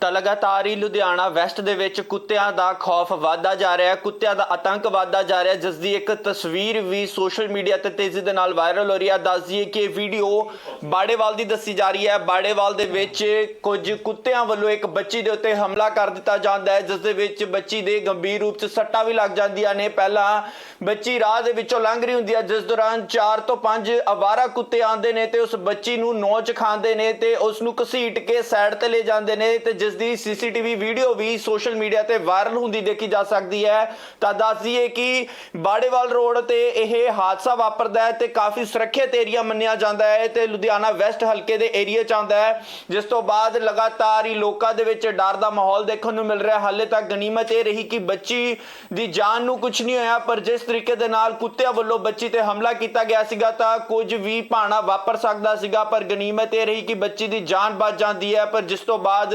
ਤਾਂ ਲਗਾਤਾਰ ਹੀ ਲੁਧਿਆਣਾ ਵੈਸਟ ਦੇ ਵਿੱਚ ਕੁੱਤਿਆਂ ਦਾ ਖੌਫ ਵਧਦਾ ਜਾ ਰਿਹਾ ਹੈ, ਕੁੱਤਿਆਂ ਦਾ ਆਤੰਕ ਵਧਦਾ ਜਾ ਰਿਹਾ ਜਿਸ ਦੀ ਇੱਕ ਤਸਵੀਰ ਵੀ ਸੋਸ਼ਲ ਮੀਡੀਆ ਤੇ ਤੇਜ਼ੀ ਦੇ ਨਾਲ ਵਾਇਰਲ ਹੋ ਰਹੀ ਹੈ। ਦੱਸ ਦਈਏ ਕਿ ਇਹ ਵੀਡੀਓ ਬਾੜੇਵਾਲ ਦੀ ਦੱਸੀ ਜਾ ਰਹੀ ਹੈ। ਬਾੜੇਵਾਲ ਦੇ ਵਿੱਚ ਕੁਝ ਕੁੱਤਿਆਂ ਵੱਲੋਂ ਇੱਕ ਬੱਚੀ ਦੇ ਉੱਤੇ ਹਮਲਾ ਕਰ ਦਿੱਤਾ ਜਾਂਦਾ ਹੈ, ਜਿਸ ਦੇ ਵਿੱਚ ਬੱਚੀ ਦੇ ਗੰਭੀਰ ਰੂਪ 'ਚ ਸੱਟਾਂ ਵੀ ਲੱਗ ਜਾਂਦੀਆਂ ਨੇ। ਪਹਿਲਾਂ ਬੱਚੀ ਰਾਹ ਦੇ ਵਿੱਚੋਂ ਲੰਘ ਰਹੀ ਹੁੰਦੀ ਹੈ, ਜਿਸ ਦੌਰਾਨ 4 ਤੋਂ 5 ਅਵਾਰਾ ਕੁੱਤੇ ਆਉਂਦੇ ਨੇ ਤੇ ਉਸ ਬੱਚੀ ਨੂੰ ਨੋਚ ਖਾਂਦੇ ਨੇ ਤੇ ਉਸ ਨੂੰ ਘਸੀਟ ਕੇ ਸਾਈਡ ਤੇ ਲੈ ਜਾਂਦੇ ਨੇ ਤੇ ਜਿਸ ਦੀ ਸੀਸੀਟੀਵੀ ਵੀਡੀਓ ਵੀ ਸੋਸ਼ਲ ਮੀਡੀਆ ਤੇ ਵਾਇਰਲ ਹੁੰਦੀ ਦੇਖੀ ਜਾ ਸਕਦੀ ਹੈ। ਤਾਂ ਦੱਸ ਦਈਏ ਕਿ ਬਾੜੇਵਾਲ ਰੋਡ ਤੇ ਇਹ ਹਾਦਸਾ ਵਾਪਰਦਾ ਹੈ ਤੇ ਕਾਫੀ ਸੁਰੱਖਿਅਤ ਏਰੀਆ ਮੰਨਿਆ ਜਾਂਦਾ ਹੈ ਤੇ ਲੁਧਿਆਣਾ ਵੈਸਟ ਹਲਕੇ ਦੇ ਏਰੀਆ ਚ ਆਉਂਦਾ ਹੈ, ਜਿਸ ਤੋਂ ਬਾਅਦ ਲਗਾਤਾਰ ਹੀ ਲੋਕਾਂ ਦੇ ਵਿੱਚ ਡਰ ਦਾ ਮਾਹੌਲ ਦੇਖਣ ਨੂੰ ਮਿਲ ਰਿਹਾ। ਹਾਲੇ ਤੱਕ ਗਨੀਮਤ ਇਹ ਰਹੀ ਕਿ ਬੱਚੀ ਦੀ ਜਾਨ ਨੂੰ ਕੁਝ ਨਹੀਂ ਹੋਇਆ, ਪਰ ਜਿਸ ਤਰੀਕੇ ਦੇ ਨਾਲ ਕੁੱਤਿਆਂ ਵੱਲੋਂ ਬੱਚੀ ਤੇ ਹਮਲਾ ਕੀਤਾ ਗਿਆ ਸੀਗਾ ਤਾਂ ਕੁਝ ਵੀ ਭਾਣਾ ਵਾਪਰ ਸਕਦਾ ਸੀਗਾ, ਪਰ ਗਨੀਮਤ ਇਹ ਰਹੀ ਕਿ ਬੱਚੀ ਦੀ ਜਾਨ ਬਚ ਜਾਂਦੀ ਹੈ। ਪਰ ਜਿਸ ਤੋਂ ਬਾਅਦ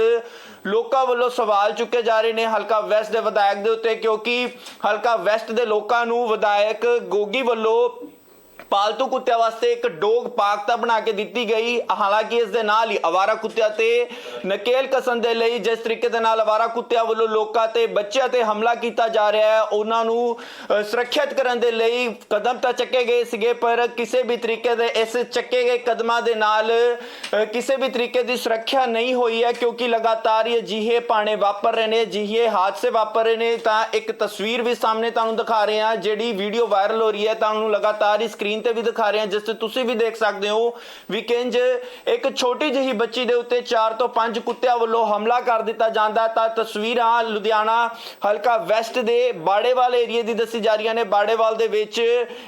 ਲੋਕਾਂ ਵੱਲੋਂ ਸਵਾਲ ਚੁੱਕੇ ਜਾ ਰਹੇ ਨੇ ਹਲਕਾ ਵੈਸਟ ਦੇ ਵਿਧਾਇਕ ਦੇ ਉੱਤੇ, ਕਿਉਂਕਿ ਹਲਕਾ ਵੈਸਟ ਦੇ ਲੋਕਾਂ ਨੂੰ ਵਿਧਾਇਕ ਗੋਗੀ ਵੱਲੋਂ ਪਾਲਤੂ ਕੁੱਤਿਆਂ ਵਾਸਤੇ ਇੱਕ ਡੋਗ ਪਾਰਕ ਤਾਂ ਬਣਾ ਕੇ ਦਿੱਤੀ ਗਈ। ਹਾਲਾਂਕਿ ਇਸ ਦੇ ਨਾਲ ਹੀ ਅਵਾਰਾ ਕੁੱਤਿਆਂ ਤੇ ਨਕੇਲ ਕਸਣ ਦੇ ਲਈ ਜਿਸ ਤਰੀਕੇ ਦੇ ਨਾਲ ਅਵਾਰਾ ਕੁੱਤਿਆਂ ਵੱਲੋਂ ਲੋਕਾਂ ਤੇ ਬੱਚਿਆਂ ਤੇ ਹਮਲਾ ਕੀਤਾ ਜਾ ਰਿਹਾ ਹੈ, ਉਹਨਾਂ ਨੂੰ ਸੁਰੱਖਿਅਤ ਕਰਨ ਦੇ ਲਈ ਕਦਮ ਤਾਂ ਚੱਕੇ ਗਏ ਸੀਗੇ, ਪਰ ਕਿਸੇ ਵੀ ਤਰੀਕੇ ਦੇ ਇਸ ਚੱਕੇ ਗਏ ਕਦਮਾਂ ਦੇ ਨਾਲ ਕਿਸੇ ਵੀ ਤਰੀਕੇ ਦੀ ਸੁਰੱਖਿਆ ਨਹੀਂ ਹੋਈ ਹੈ, ਕਿਉਂਕਿ ਲਗਾਤਾਰ ਹੀ ਅਜਿਹੇ ਪਾਣੇ ਵਾਪਰ ਰਹੇ ਨੇ, ਅਜਿਹੇ ਹਾਦਸੇ ਵਾਪਰ ਰਹੇ ਨੇ, ਤਾਂ ਇੱਕ ਤਸਵੀਰ ਵੀ ਸਾਹਮਣੇ ਤੁਹਾਨੂੰ ਦਿਖਾ ਰਹੇ ਹਾਂ, ਜਿਹੜੀ ਵੀਡੀਓ ਵਾਇਰਲ ਹੋ ਰਹੀ ਹੈ ਤੁਹਾਨੂੰ ਲਗਾਤਾਰ ਹੀ ਸਕਰੀਨ ਤੇ ਵੀ ਦਿਖਾ ਰਹੇ ਹਾਂ, ਜਿਸ ਤੇ ਤੁਸੀਂ ਵੀ ਦੇਖ ਸਕਦੇ ਹੋ, ਵੀ ਕਿੰਜ ਇੱਕ ਛੋਟੀ ਜਿਹੀ ਬੱਚੀ ਦੇ ਉੱਤੇ 4 ਤੋਂ 5 ਪੰਜ ਕੁੱਤਿਆਂ ਵੱਲੋਂ ਹਮਲਾ ਕਰ ਦਿੱਤਾ ਜਾਂਦਾ ਤਾਂ ਤਸਵੀਰਾਂ ਲੁਧਿਆਣਾ ਹਲਕਾ ਵੈਸਟ ਦੇ ਬਾੜੇਵਾਲ ਏਰੀਆ ਦੀ ਦੱਸੀ ਜਾ ਰਹੀਆਂ ਨੇ। ਬਾੜੇਵਾਲ ਦੇ ਵਿੱਚ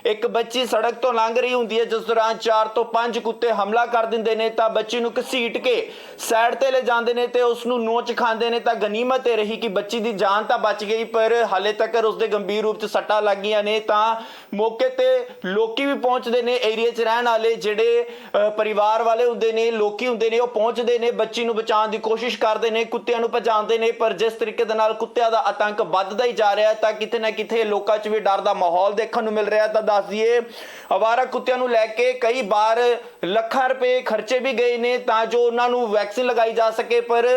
ਇੱਕ ਬੱਚੀ ਸੜਕ ਤੋਂ ਲੰਘ ਰਹੀ ਹੁੰਦੀ ਹੈ ਜਿਸ ਦੌਰਾਨ 4 ਤੋਂ 5 ਕੁੱਤੇ ਹਮਲਾ ਕਰ ਦਿੰਦੇ ਨੇ। ਤਾਂ ਬੱਚੀ ਨੂੰ ਘਸੀਟ ਕੇ ਸਾਈਡ ਤੇ ਲੈ ਜਾਂਦੇ ਨੇ ਤੇ ਉਸ ਨੂੰ ਨੋਚ ਖਾਂਦੇ ਨੇ। ਤਾਂ ਗਨੀਮਤ ਇਹ ਰਹੀ ਕਿ ਬੱਚੀ ਦੀ ਜਾਨ ਤਾਂ ਬਚ ਗਈ ਪਰ ਹਾਲੇ ਤੱਕ ਉਸ ਦੇ ਗੰਭੀਰ ਰੂਪ 'ਚ ਸੱਟਾਂ ਲੱਗੀਆਂ ਨੇ। ਤਾਂ ਮੌਕੇ ਤੇ ਲੋਕੀ ਵੀ ਪਹੁੰਚਦੇ ਨੇ ਏਰੀਆ 'ਚ ਰਹਿਣ ਵਾਲੇ ਜਿਹੜੇ ਅ, ਪਰਿਵਾਰ ਵਾਲੇ ਹੁੰਦੇ ਨੇ ਲੋਕੀ ਹੁੰਦੇ ਨੇ ਉਹ ਪਹੁੰਚਦੇ ਨੇ। ਬੱਚੀ ਨੂੰ ਬਚਾਉਣ ਦੀ ਕੋਸ਼ਿਸ਼ ਕਰਦੇ ਨੇ, ਕੁੱਤਿਆਂ ਨੂੰ ਭਜਾਉਂਦੇ ਨੇ, ਪਰ ਜਿਸ ਤਰੀਕੇ ਦੇ ਨਾਲ ਕੁੱਤਿਆਂ ਦਾ ਆਤੰਕ ਵੱਧਦਾ ਹੀ ਜਾ ਰਿਹਾ ਹੈ, ਤਾਂ ਕਿਤੇ ਨਾ ਕਿਤੇ ਲੋਕਾਂ 'ਚ ਵੀ ਡਰ ਦਾ ਮਾਹੌਲ ਦੇਖਣ ਨੂੰ ਮਿਲ ਰਿਹਾ ਤਾਂ ਦੱਸ ਦਈਏ, ਅਵਾਰਾ ਕੁੱਤਿਆਂ ਨੂੰ ਲੈ ਕੇ ਕਈ ਵਾਰ ਲੱਖਾਂ ਰੁਪਏ ਖਰਚੇ ਵੀ ਗਏ ਨੇ ਤਾਂ ਜੋ ਉਹਨਾਂ ਨੂੰ ਵੈਕਸੀਨ ਲਗਾਈ ਜਾ ਸਕੇ, ਪਰ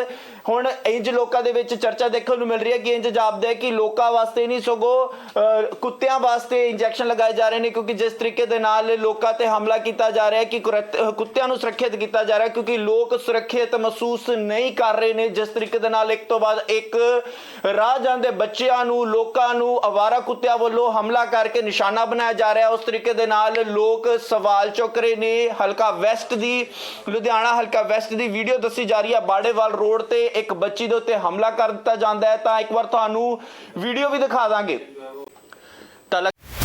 ਹੁਣ ਇੰਜ ਲੋਕਾਂ ਦੇ ਵਿੱਚ ਚਰਚਾ ਦੇਖਣ ਨੂੰ ਮਿਲ ਰਹੀ ਹੈ ਕਿ ਇੰਜ ਜਾਪਦਾ ਹੈ ਕਿ ਲੋਕਾਂ ਵਾਸਤੇ ਨਹੀਂ, ਸਗੋਂ ਕੁੱਤਿਆਂ ਵਾਸਤੇ ਇੰਜੈਕਸ਼ਨ ਲਗਾਏ ਜਾ ਰਹੇ ਨੇ, ਕਿਉਂਕਿ ਜਿਸ ਤਰੀਕੇ ਦੇ ਨਾਲ ਲੋਕਾਂ ਤੇ ਹਮਲਾ ਕੀਤਾ ਜਾ ਰਿਹਾ ਹੈ ਕਿ ਕੁੱਤਿਆਂ ਨੂੰ ਸੁਰੱਖਿਅਤ ਕੀਤਾ ਜਾ ਰਿਹਾ ਕਿਉਂਕਿ ਲੋਕ ਸੁਰੱਖਿਅਤ ਮਹਿਸੂਸ ਨਹੀਂ ਕਰ ਰਹੇ ਨੇ। ਜਿਸ ਤਰੀਕੇ ਦੇ ਨਾਲ ਇੱਕ ਤੋਂ ਬਾਅਦ ਇੱਕ ਰਾਹ ਜਾਂਦੇ ਬੱਚਿਆਂ ਨੂੰ, ਲੋਕਾਂ ਨੂੰ ਅਵਾਰਾ ਕੁੱਤਿਆਂ ਵੱਲੋਂ ਹਮਲਾ ਕਰਕੇ ਨਿਸ਼ਾਨਾ ਬਣਾਇਆ ਜਾ ਰਿਹਾ ਉਸ ਤਰੀਕੇ ਦੇ ਨਾਲ ਲੋਕ ਸਵਾਲ ਚੁੱਕ ਰਹੇ ਨੇ। ਹਲਕਾ ਵੈਸਟ ਦੀ, ਲੁਧਿਆਣਾ ਹਲਕਾ ਵੈਸਟ ਦੀ ਵੀਡੀਓ ਦੱਸੀ ਜਾ ਰਹੀ ਹੈ। ਬਾੜੇਵਾਲ ਰੋਡ ਤੇ ਇੱਕ ਬੱਚੀ ਦੇ ਉੱਤੇ ਹਮਲਾ ਕਰ ਦਿੱਤਾ ਜਾਂਦਾ ਹੈ ਤਾਂ ਇੱਕ ਵਾਰ ਤੁਹਾਨੂੰ ਵੀਡੀਓ ਵੀ ਦਿਖਾ ਦਾਂਗੇ। ਤਾਂ ਲਗ-